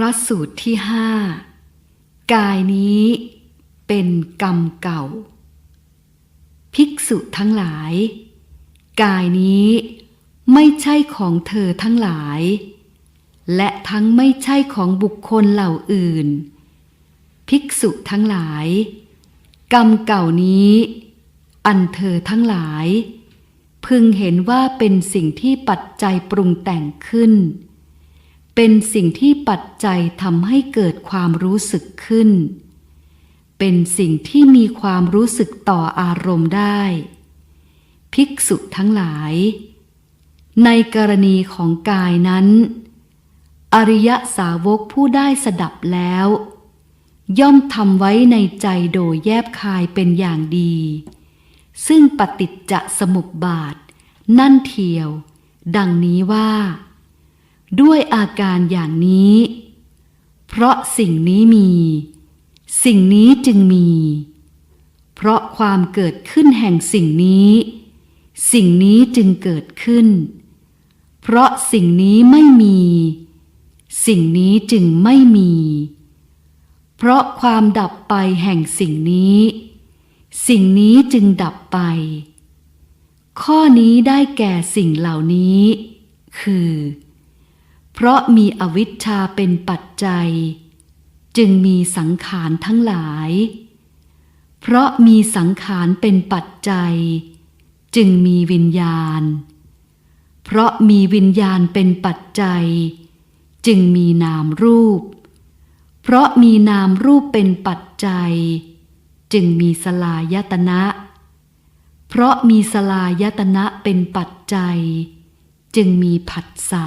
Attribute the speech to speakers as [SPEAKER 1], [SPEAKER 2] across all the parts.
[SPEAKER 1] ระสูตรที่ห้ากายนี้เป็นกรรมเก่า ภิกษุทั้งหลาย กายนี้ไม่ใช่ของเธอทั้งหลาย และทั้งไม่ใช่ของบุคคลเหล่าอื่น ภิกษุทั้งหลาย กรรมเก่านี้ อันเธอทั้งหลาย พึงเห็นว่าเป็นสิ่งที่ปัจจัยปรุงแต่งขึ้น เป็นสิ่งที่ปัจจัยทำให้เกิดความรู้สึกขึ้น เป็นสิ่งที่มีความรู้สึกต่ออารมณ์ได้ ภิกษุทั้งหลาย ในกรณีของกายนั้น อริยสาวกผู้ได้สดับแล้ว ย่อมทำไว้ในใจโดยแยบคายเป็นอย่างดี ซึ่งปฏิจจสมุปบาท นั่นเทียว ดังนี้ว่า ด้วยอาการอย่างนี้ เพราะสิ่งนี้มี สิ่งนี้จึงมี เพราะความเกิดขึ้นแห่งสิ่งนี้ สิ่งนี้จึงเกิดขึ้น เพราะสิ่งนี้ไม่มี สิ่งนี้จึงไม่มี เพราะความดับไปแห่งสิ่งนี้ สิ่งนี้จึงดับไป ข้อนี้ได้แก่สิ่งเหล่านี้ คือ เพราะมีอวิชชาเป็นปัจจัย จึงมีสังขารทั้งหลาย เพราะมีสังขารเป็นปัจจัย จึงมีวิญญาณ เพราะมีวิญญาณเป็นปัจจัย จึงมีนามรูป เพราะมีนามรูปเป็นปัจจัย จึงมีสลายตนะเพราะมีสลายตนะเป็นปัจจัย จึงมีผัสสะ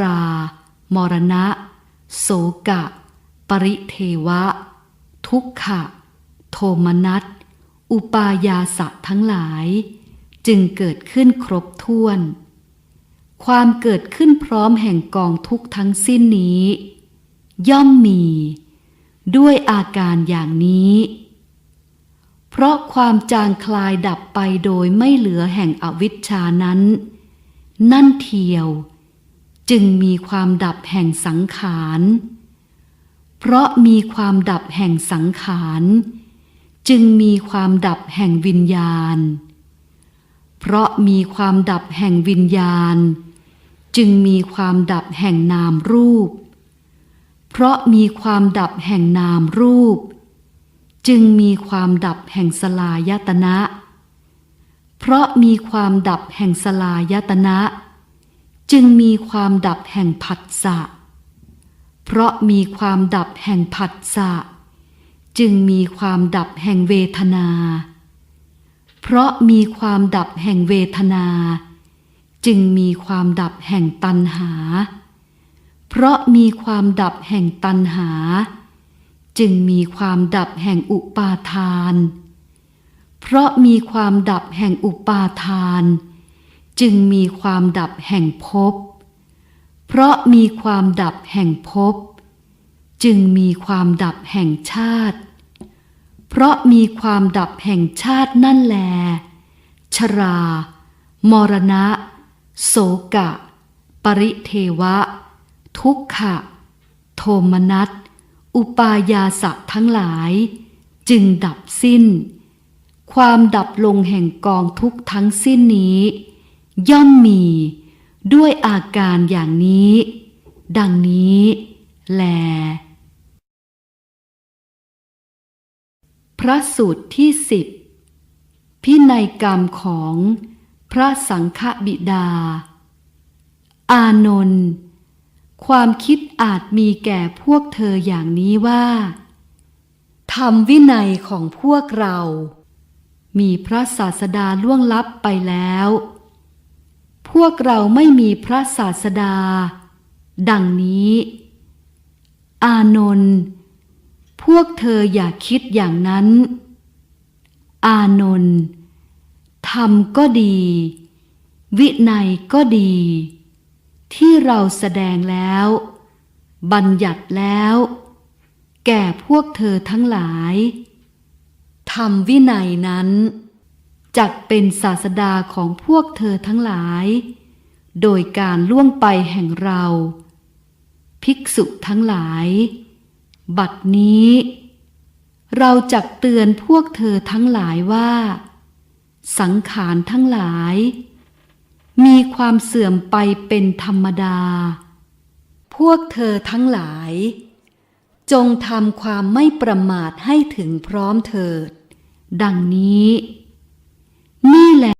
[SPEAKER 1] รา มรณะ โสกะ ปริเทวะ ทุกขะ โทมนัส อุปายาสะทั้งหลาย จึงเกิดขึ้นครบถ้วน ความเกิดขึ้นพร้อมแห่งกองทุกทั้งสิ้นนี้ ย่อมมี ด้วยอาการอย่างนี้ เพราะความจางคลายดับไปโดยไม่เหลือแห่งอวิชชานั้น นั่นเทียว จึงมีความดับแห่งสังขาร เพราะมีความดับแห่งสังขาร จึงมีความดับแห่งวิญญาณ เพราะมีความดับแห่งวิญญาณ จึงมีความดับแห่งนามรูป เพราะมีความดับแห่งนามรูป จึงมีความดับแห่งสลายตนะ เพราะมีความดับแห่งสลายตนะ จึงมีความดับแห่งผัสสะ เพราะมีความดับแห่งผัสสะ จึงมีความดับแห่งเวทนา เพราะมีความดับแห่งเวทนา จึงมีความดับแห่งตัณหา เพราะมีความดับแห่งตัณหา จึงมีความดับแห่งอุปาทาน เพราะมีความดับแห่งอุปาทาน จึงมีความดับแห่งภพ เพราะมีความดับแห่งภพ จึงมีความดับแห่งชาติ เพราะมีความดับแห่งชาตินั่นแล ชรา มรณะ โสกะ ปริเทวะ ทุกขะ โทมนัส อุปายาสะทั้งหลาย จึงดับสิ้น ความดับลงแห่งกองทุกทั้งสิ้นนี้ ย่อมมีด้วยอาการอย่างนี้ ดังนี้แล พระสูตรที่สิบพินัยกรรมของพระสังฆบิดา อานนท์ความคิดอาจมีแก่พวกเธออย่างนี้ว่าธรรมวินัยของพวกเรา มีพระศาสดาล่วงลับไปแล้ว พวกเราไม่มีพระศาสดา ดังนี้ อานนท์พวกเธออย่าคิดอย่างนั้น อานนท์ธรรมก็ดี วินัยก็ดี ที่เราแสดงแล้ว บัญญัติแล้ว แก่พวกเธอทั้งหลายธรรมวินัยนั้น จักเป็นศาสดาของพวกเธอทั้งหลาย โดยการล่วงไปแห่งเรา ภิกษุทั้งหลาย บัดนี้ เราจักเตือนพวกเธอทั้งหลายว่า สังขารทั้งหลาย มีความเสื่อมไปเป็นธรรมดา พวกเธอทั้งหลาย จงทำความไม่ประมาทให้ถึงพร้อมเถิด ดังนี้ นี่แหละ